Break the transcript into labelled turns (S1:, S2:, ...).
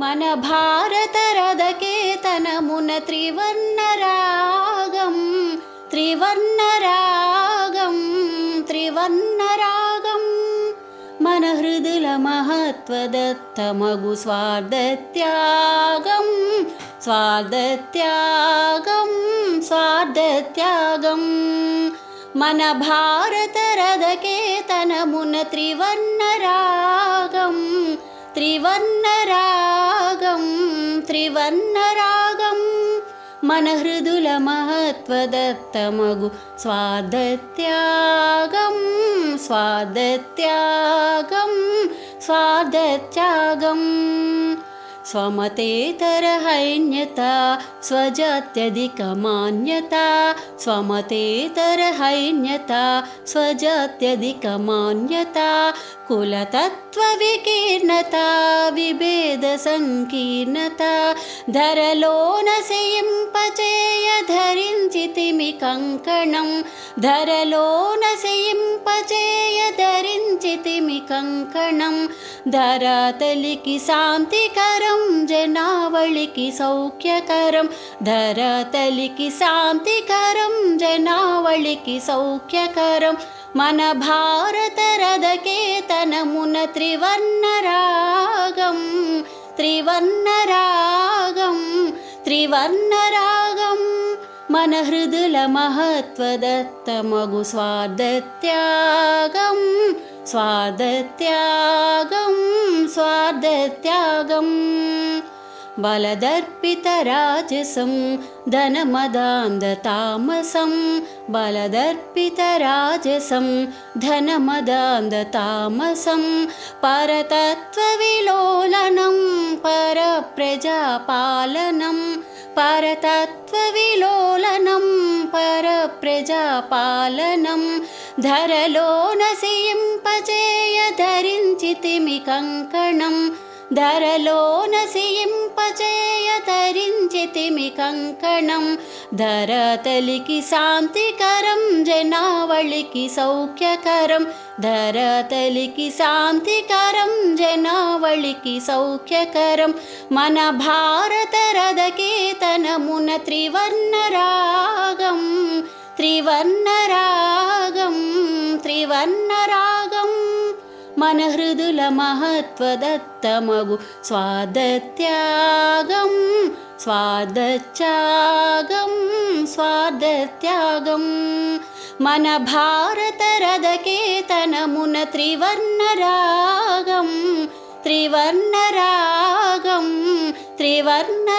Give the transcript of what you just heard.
S1: మన భారతరథకేతనమున త్రివర్ణరాగం త్రివర్ణరాగం త్రివర్ణరాగం మన హృదుల మహత్వదత్తమగు స్వార్థత్యాగం స్వార్థత్యాగం స్వార్థత్యాగం మన భారతరథకేతనమున త్రివర్ణరాగం त्रिवर्णरागं त्रिवर्णरागं मनहृदुलमहत्त्वदत्तमगु स्वादत्यागं स्वादत्यागं स्वादत्यागम्। स्वमतेतरहैन्यता स्वजात्यधिकमान्यता स्वमतेतरहैन्यता स्वजात्यधिकमान्यता कुलतत्त्वविकीर्णता विभेदसङ्कीर्णता धरलो नयिं पचेय धरीचितिमिकङ्कणं धरलो नं पचेत कङ्कणं धरातलिकि शान्तिकरं जनावळिके सौख्यकरं धरातलिकि शान्तिकरं जनावलिके सौख्यकरं। मन भारतरदकेतनमुन त्रिवर्णरागम् त्रिवर्णरागं त्रिवर्णरागं। मन हृदुल महत्त्व दत्त मघुस्वार्थत्यागम् स्वादत्यागं स्वादत्यागम् बलदर्पितराजसं धनमदान्ततामसं बलदर्पितराजसं धनमदान्ततामसं परतत्त्वविलोलनं परप्रजापालनं। परतत्त्वविलोलनं परप्रजापालनं। ధరలో నసింపచేయ ధరించితిమి కంకణం. ధరలో నసింపచేయ ధరించితిమి కంకణం. ధరతలికి శాంతికరం జనావళికి సౌఖ్యకరం. ధరతలికి శాంతికరం జనావళికి సౌఖ్యకరం. మన భారత రథకేతనమున త్రివర్ణరాగం త్రివర్ణ మన హృదుల మహత్వదత్తమగు స్వార్థత్యాగం స్వార్థత్యాగం స్వార్థత్యాగం మన భారత రథకేతనమున త్రివర్ణరాగం త్రివర్ణరాగం త్రివర్ణ